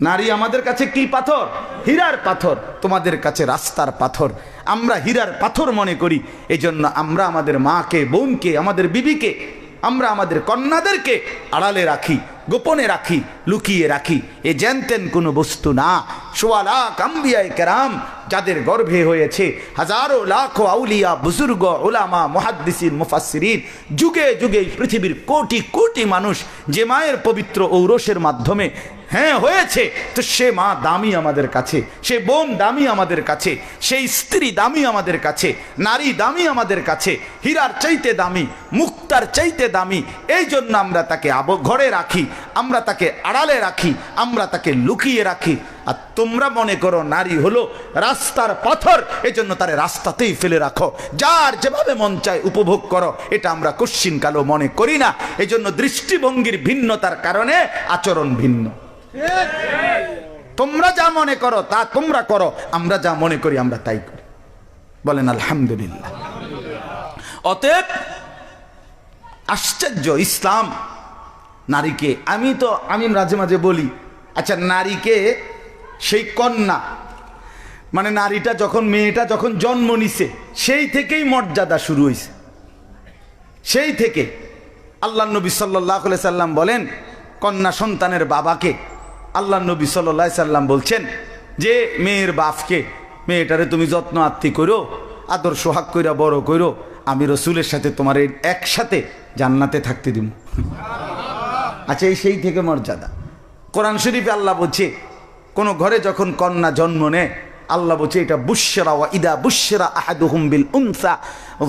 নারী আমাদের কাছে কি পাথর? হীরার পাথর। তোমাদের কাছে রাস্তার পাথর। আমরা হীরার পাথর মনে করি। এই জন্য আমরা আমাদের মাকে, বোনকে, আমাদের বিবিকে, আমরা আমাদের কন্যাদেরকে আড়ালে রাখি, গোপনে রাখি, লুকিয়ে রাখি। এ জেনতেন কোনো বস্তু না। সোয়া লাখ কেরাম, যাদের গর্ভে হয়েছে হাজারো লাখো আউলিয়া, বুজুর্গ ওলামা মহাদ্দিসিন, মুফাসসিরিন, যুগে যুগে পৃথিবীর কোটি কোটি মানুষ যে মায়ের পবিত্র ঔরসের মাধ্যমে হ্যাঁ হয়েছে, তো সে মা দামি আমাদের কাছে, সে বোন দামি আমাদের কাছে, সেই স্ত্রী দামি আমাদের কাছে, নারী দামি আমাদের কাছে, হীরার চাইতে দামি মুক্তার চাইতে দামি। এই জন্য আমরা তাকে ঘরে রাখি, আমরা তাকে আড়ালে রাখি, আমরা তাকে লুকিয়ে রাখি। আর তোমরা মনে করো নারী হলো রাস্তার পাথর, এই জন্য তারে রাস্তাতেই ফেলে রাখো। যার যেভাবে মন চায় উপভোগ করো, এটা আমরা কশ্চিন কালো মনে করি না। এই জন্য দৃষ্টিভঙ্গির ভিন্নতার কারণে আচরণ ভিন্ন। তোমরা যা মনে করো, তা তোমরা করো, আমরা যা মনে করি, আমরা তাই করি। বলেন, আলহামদুলিল্লাহ। অতএব আশ্চর্য, ইসলাম। নারীকে, আমি তো, আমি মাঝে মাঝে বলি আচ্ছা নারীকে সেই কন্যা মানে নারীটা যখন, মেয়েটা যখন জন্ম নিছে, সেই থেকেই মর্যাদা শুরু হয়েছে সেই থেকে আল্লাহ নবী সাল্লাহ সাল্লাম বলেন, কন্যা সন্তানের বাবাকে আল্লাহ নবী সাল্লাহ সাল্লাম বলছেন যে, মেয়ের বাপকে, মেয়েটারে তুমি যত্ন আত্মি করো আদর সোহাগ কইরা বড় করো, আমি রসুলের সাথে তোমার একসাথে জান্নাতে থাকতে দিব আচ্ছা এই সেই থেকে মর্যাদা। কোরআন শরীফে আল্লাহ বলছে, কোনো ঘরে যখন কন্যা জন্ম নেয়, আল্লাহ বলছে, এটা বুশরা ওয়া ইদা বুশরা আহাদুহুম বিল উনসা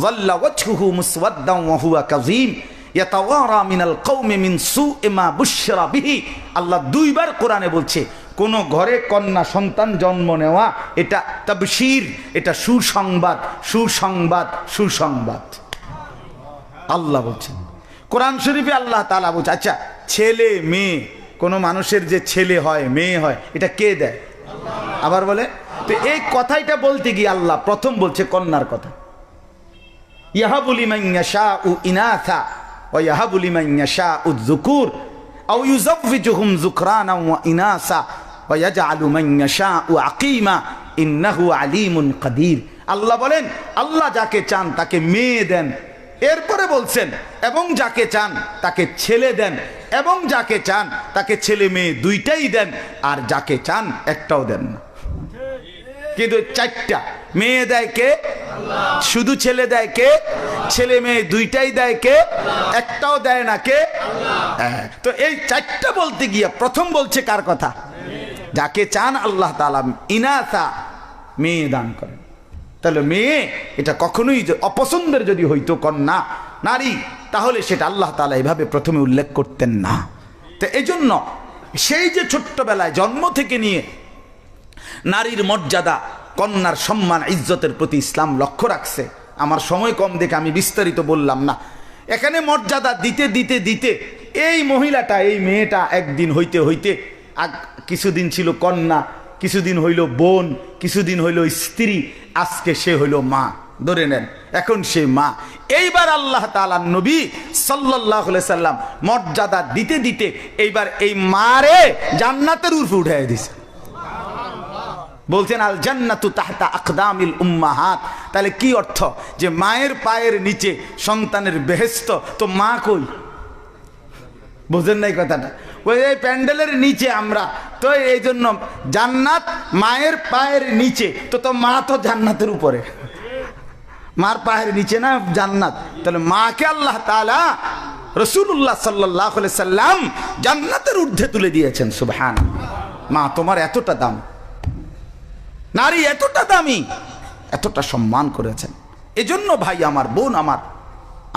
যাল্লা ওয়াজহুহু মুসওয়াদ্দান ওয়া হুয়া কাযীম। ইয়াতাওয়ারা মিনাল কওমি মিন সু'i মা বুশরা বিহি। আল্লাহ দুইবার কোরআনে বলছে, কোন ঘরে কন্যা সন্তান জন্ম নেওয়া, এটা তাবশীর, এটা সুসংবাদ সুসংবাদ সুসংবাদ। আল্লাহ বলছেন। কোরআন শরীফে আল্লাহ তালা বলছে আচ্ছা ছেলে, মেয়ে, কোনো মানুষের যে ছেলে হয়, মেয়ে হয়, এটা কে দেয়? আবার বলে, তো এই কথাইটা বলতে গিয়ে আল্লাহ প্রথম বলছে কন্যার কথা। ইয়াহাবুলি মাইয়াশা উ ইনাথা ও ইয়াহাবুলি মাইয়াশা উ যুকুর, আও ইউজাফিজুহুম যুকরানা ওয়া ইনাসা ওয়া ইয়াজআলু মাইয়াশা উ আকিমা, ইন্নাহু আলিমুন কাদির। আল্লাহ বলেন, আল্লাহ যাকে চান তাকে মেয়ে দেন। এরপরে বলছেন এবং যাকে চান তাকে ছেলে দেন এবং যাকে চান তাকে ছেলে মেয়ে দুইটাই দেন আর যাকে চান একটাও দেন না। কিন্তু চারটা মেয়ে দেয় কে? শুধু ছেলে দেয় কে? ছেলে মেয়ে দুইটাই দেয় কে? একটাও দেয় না কে? হ্যাঁ, তো এই চারটা বলতে গিয়ে প্রথম বলছে কার কথা? যাকে চান আল্লাহ তালা ইনাথা মেয়ে দান করেন। তাহলে মেয়ে, এটা কখনোই অপছন্দের যদি হইতো কন্যা, নারী, তাহলে সেটা আল্লাহ তালা এভাবে প্রথমে উল্লেখ করতেন না। তো এই জন্য সেই যে ছোট্টবেলায় জন্ম থেকে নিয়ে নারীর মর্যাদা, কন্যার সম্মান, ইজ্জতের প্রতি ইসলাম লক্ষ্য রাখছে, আমার সময় কম দেখে আমি বিস্তারিত বললাম না। এখানে মর্যাদা দিতে দিতে দিতে এই মহিলাটা, এই মেয়েটা একদিন হইতে হইতে কিছুদিন ছিল কন্যা কিছুদিন হইল বোন, কিছুদিন হইল স্ত্রী, আজকে সে হইল মা। ধরে নেন, এখন সে মা। এইবার আল্লাহ তালা নবী সাল্লাহ সাল্লাম মর্যাদা দিতে দিতে এইবার এই মারে জান্নাতের উর্ফে উঠাই দিছে। বলছেন আল জান্নাতু তাহতা আকদামিল উম্মাহাত। তাহলে কি অর্থ? যে মায়ের পায়ের নিচে সন্তানের বেহেস্ত তো মা কই? বোঝেন নাই কথাটা। ওই এই প্যান্ডেলের নিচে আমরা। তো এই জন্য জান্নাত মায়ের পায়ের নিচে। তো তো মা তো জান্নাতের উপরে। মার পায়ের নিচে না জান্নাত। তাহলে মাকে আল্লাহ তালা রসুল্লাহ সাল্লাহ সাল্লাম জান্নাতের ঊর্ধ্বে তুলে দিয়েছেন সুবহান মা, তোমার এতটা দাম। নারী এতটা দামি, এতটা সম্মান করেছেন। এজন্য ভাই, আমার বোন, আমার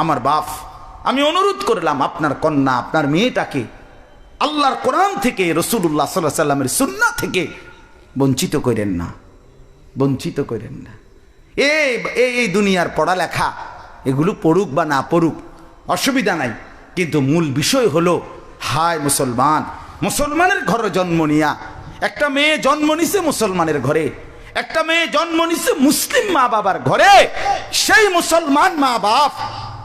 আমার বাপ, আমি অনুরোধ করলাম, আপনার কন্যা, আপনার মেয়েটাকে আল্লাহর কোরআন থেকে রসুল্লাহ সাল্লাহ সাল্লামের সুন্না থেকে বঞ্চিত করেন না। বঞ্চিত করেন না। এই এই দুনিয়ার পড়ালেখা, এগুলো পড়ুক বা না পড়ুক, অসুবিধা নাই। কিন্তু মূল বিষয় হলো, হায় মুসলমান, মুসলমানের ঘরে জন্ম নিয়া। একটা মেয়ে জন্ম নিছে মুসলমানের ঘরে। একটা মেয়ে জন্ম নিছে মুসলিম মা বাবার ঘরে। সেই মুসলমান মা বাপ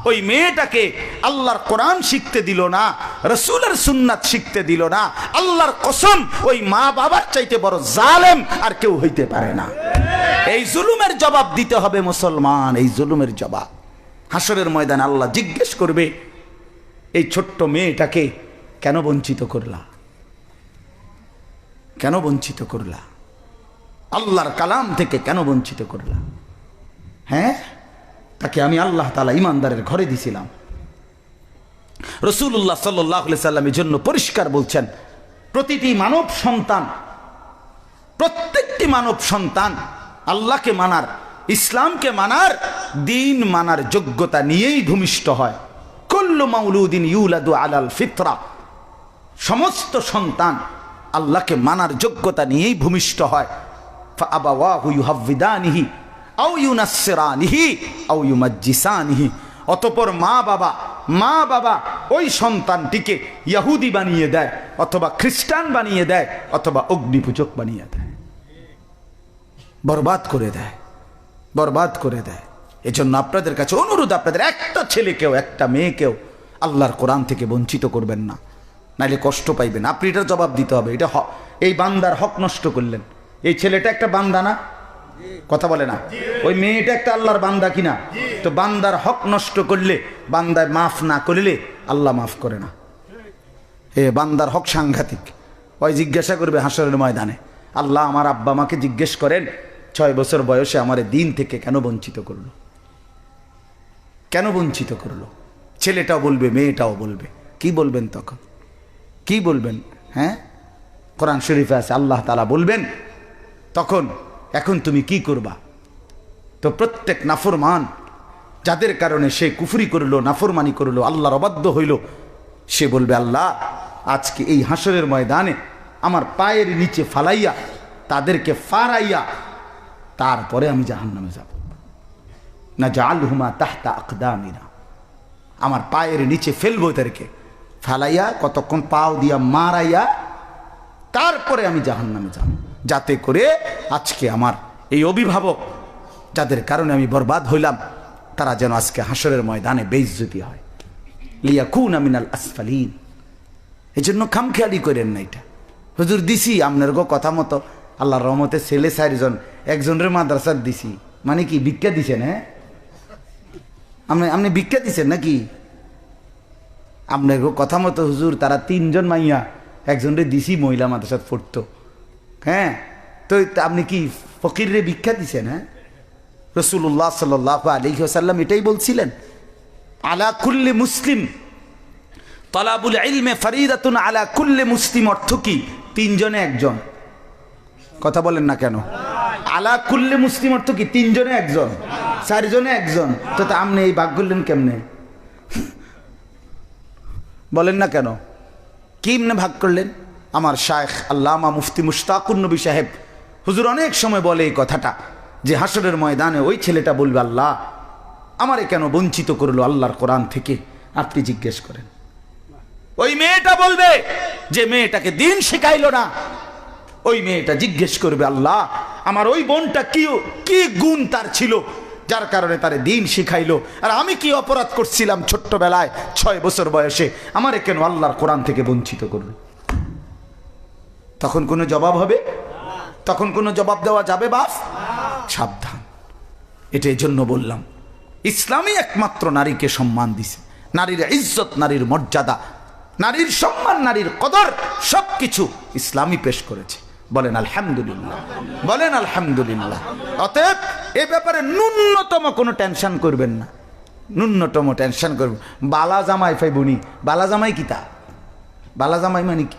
ওই মেয়েটাকে আল্লাহর কোরআন শিখতে দিল না, রসুলের সুন্নাত শিখতে দিল না, আল্লাহর কসম ওই মা বাবার চাইতে বড় জালেম আর কেউ হইতে পারে না। এই জুলুমের জবাব দিতে হবে মুসলমান, এই জুলুমের জবাব। হাসরের ময়দানে আল্লাহ জিজ্ঞেস করবে, এই ছোট্ট মেয়েটাকে কেন বঞ্চিত করলা? কেন বঞ্চিত করলা? আল্লাহর কালাম থেকে কেন বঞ্চিত করলা? হ্যাঁ? তাকে আমি আল্লাহ তালা ইমানদারের ঘরে দিছিলাম। রসুল্লাহ সাল্লাহ সাল্লামের জন্য পরিষ্কার বলছেন, প্রতিটি মানব সন্তান, প্রত্যেকটি মানব সন্তান আল্লাহকে মানার, ইসলামকে মানার, দিন মানার যোগ্যতা নিয়েই ভূমিষ্ঠ হয়। কল্লু মাউলুদ্দিন ইউলাদু আলাল ফিতরা। সমস্ত সন্তান আল্লাহকে মানার যোগ্যতা নিয়েই ভূমিষ্ঠ হয়। আবা ওয়াহু ইউহাবিদানিহি আউ ইউনাসেরানিহি আউ ইউমাজ্জিসানিহি। অতপর মা বাবা মা বাবা ওই সন্তানটিকে ইয়াহুদি বানিয়ে দেয়, অথবা খ্রিস্টান বানিয়ে দেয়, অথবা অগ্নিপূজক বানিয়ে দেয়। বরবাদ করে দেয়, বরবাদ করে দেয়। এজন্য আপনাদের কাছে অনুরোধ, আপনাদের একটা ছেলে কেউ একটা মেয়েকেও আল্লাহর কোরআন থেকে বঞ্চিত করবেন না। নাইলে কষ্ট পাইবেন। আপনি এটার জবাব দিতে হবে। এটা এই বান্দার হক নষ্ট করলেন। এই ছেলেটা একটা বান্দা না। কথা বলে না। ওই মেয়েটা একটা আল্লাহর বান্দা কিনা? তো বান্দার হক নষ্ট করলে, বান্দায় মাফ না করলে আল্লাহ মাফ করে না। এ বান্দার হক সাংঘাতিক। ওই জিজ্ঞাসা করবে হাসরের ময়দানে, আল্লাহ আমার আব্বা মাকে জিজ্ঞেস করেন, ছয় বছর বয়সে আমার দিন থেকে কেন বঞ্চিত করল? কেন বঞ্চিত করল? ছেলেটাও বলবে, মেয়েটাও বলবে। কি বলবেন তখন? কি বলবেন? হ্যাঁ? কোরআন শরীফে আছে, আল্লাহ তালা বলবেন, তখন এখন তুমি কি করবা? তো প্রত্যেক নাফরমান, যাদের কারণে সে কুফরি করল, নাফরমানি করল, আল্লাহর অবাধ্য হইল, সে বলবে, আল্লাহ, আজকে এই হাসরের ময়দানে আমার পায়ের নিচে ফালাইয়া, তাদেরকে ফারাইয়া, তারপরে আমি জাহান্নামে যাব। না জাল হুমা তাহতা আকদামিনা। আমার পায়ের নিচে ফেলব তাদেরকে, ফালাইয়া, কতক্ষণ পাও দিয়া মারাইয়া, তারপরে আমি জাহান্নামে যাব। যাতে করে আজকে আমার এই অভিভাবক, যাদের কারণে আমি বরবাদ হইলাম, তারা যেন আজকে হাসরের ময়দানে বেইজ্জতি হয়। লিয়া কুন আমিনাল আসফালিন। এই জন্য খামখেয়ালি করেন না এটা। হুজুর, দিছি আপনার গো কথা মতো। আল্লাহর রহমতে ছেলে চারজন, একজনের মাদ্রাসার দিছি। মানে কি, ভিক্ষা দিছেন হ্যাঁ? আপনি আপনি ভিক্ষা দিছেন নাকি? আপনার কথা মতো হুজুর, তারা তিনজন মাইয়া একজনরে দিছি, মহিলা মাদ্রাসাত পড়তো। হ্যাঁ? তো আপনি কি ফকিরে ভিক্ষা দিছেন হ্যাঁ? রসুল্লাহ সাল্লাহ আলহিহাসাল্লাম এটাই বলছিলেন, আলা কুল্লে মুসলিম, তলাবুল ইলমে ফরিদাতুন আলা কুল্লে মুসলিম অর্থ কি? তিনজনে একজন। কথা বলেন না কেন? আলা কুল্লে মুসলিম অর্থ কি? তিনজনে একজন, চারজনে একজন। তো তা আপনি এই ভাগ করলেন কেমনে? বলেন না কেন? কিমনে ভাগ করলেন? আমার শায়েখ আল্লামা মুফতি মুশতাকুর নবী সাহেব, হুজুর অনেক সময় বলে এই কথাটা, যে হাসরের ময়দানে ওই ছেলেটা বলবে, আল্লাহ, আমারে কেন বঞ্চিত করল আল্লাহর কোরআন থেকে? আপনি জিজ্ঞেস করেন। ওই মেয়েটা বলবে, যে মেয়েটাকে দিন শেখাইলো না। ওই মেয়েটা জিজ্ঞেস করবে, আল্লাহ, আমার ওই বোনটা কি কি গুণ তার ছিল, যার কারণে তারে দিন শিখাইলো? আর আমি কি অপরাধ করছিলাম ছোট্টবেলায়, ছয় বছর বয়সে? আমারে কেন আল্লাহর কোরআন থেকে বঞ্চিত করল? তখন কোনো জবাব হবে? তখন কোনো জবাব দেওয়া যাবে বাস সাবধান। এটা জন্য বললাম, ইসলামই একমাত্র নারীকে সম্মান দিছে। নারীর ইজ্জত, নারীর মর্যাদা, নারীর সম্মান, নারীর কদর সব কিছু ইসলামই পেশ করেছে। বলেন, আলহামদুলিল্লাহ। বলেন, আলহামদুলিল্লাহ। অতএব এ ব্যাপারে ন্যূনতম কোনো টেনশন করবেন না। ন্যূনতম টেনশন করবেন। বালা জামাই ফাইবুনি বালা জামাই কি তা? বালা জামাই মানে কি?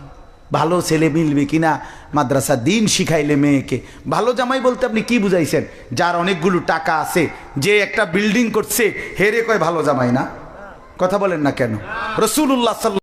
ভালো ছেলে মিলবে কিনা মাদ্রাসা দিন শিখাইলে মেয়েকে। ভালো জামাই বলতে আপনি কি বুঝাইছেন? যার অনেকগুলো টাকা আছে, যে একটা বিল্ডিং করছে, হেরে কয় ভালো জামাই না? কথা বলেন না কেন? রসুল্লাহ সাল্লাহ